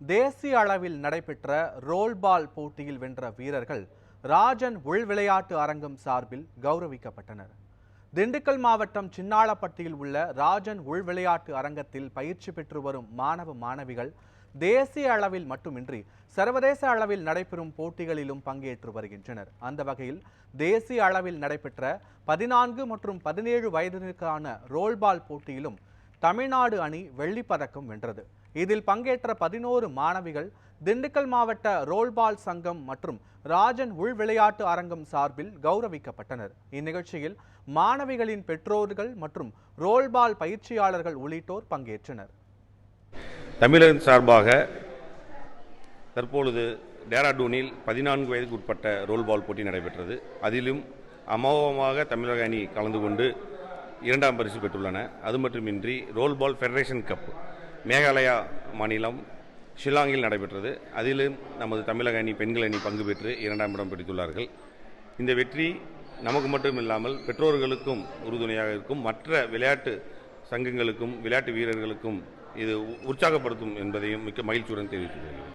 தேசிய அளவில் நடைபெற்ற ரோல்பால் போட்டியில் வென்ற வீரர்கள் ராஜன் உள் விளையாட்டு அரங்கம் சார்பில் கௌரவிக்கப்பட்டனர். திண்டுக்கல் மாவட்டம் சின்னாளப்பட்டியில் உள்ள ராஜன் உள் விளையாட்டு அரங்கத்தில் பயிற்சி பெற்று வரும் மாணவ மாணவிகள் தேசிய அளவில் மட்டுமின்றி சர்வதேச அளவில் நடைபெறும் போட்டிகளிலும் பங்கேற்று வருகின்றனர். அந்த வகையில் தேசிய அளவில் நடைபெற்ற பதினான்கு மற்றும் பதினேழு வயதினருக்கான ரோல்பால் போட்டியிலும் தமிழ்நாடு அணி வெள்ளிப் பதக்கம் வென்றது. இதில் பங்கேற்ற பதினோரு மாணவிகள் திண்டுக்கல் மாவட்ட ரோல்பால் சங்கம் மற்றும் ராஜன் உள் விளையாட்டு அரங்கம் சார்பில் கௌரவிக்கப்பட்டனர். இந்நிகழ்ச்சியில் மாணவிகளின் பெற்றோர்கள் மற்றும் ரோல்பால் பயிற்சியாளர்கள் உள்ளிட்டோர் பங்கேற்றனர். தமிழன் சார்பாக தற்பொழுது டேராடூனில் பதினான்கு வயதுக்கு உட்பட்ட ரோல்பால் போட்டி நடைபெற்றது. அதிலும் அமோகமாக தமிழக அணி கலந்து கொண்டு இரண்டாம் பரிசு பெற்றுள்ளன. அது மட்டுமின்றி roll ball federation cup Meghalaya மாநிலம் ஷில்லாங்கில் நடைபெற்றது. அதிலும் நமது தமிழக அணி பெண்கள் அணி பங்கு பெற்று இரண்டாம் இடம் பிடித்துள்ளார்கள். இந்த வெற்றி நமக்கு மட்டும் இல்லாமல் பெற்றோர்களுக்கும் உறுதுணையாக இருக்கும். மற்ற விளையாட்டு சங்கங்களுக்கும் விளையாட்டு வீரர்களுக்கும் இது உற்சாகப்படுத்தும் என்பதையும் மிக்க மகிழ்ச்சியுடன் தெரிவித்துள்ளேன்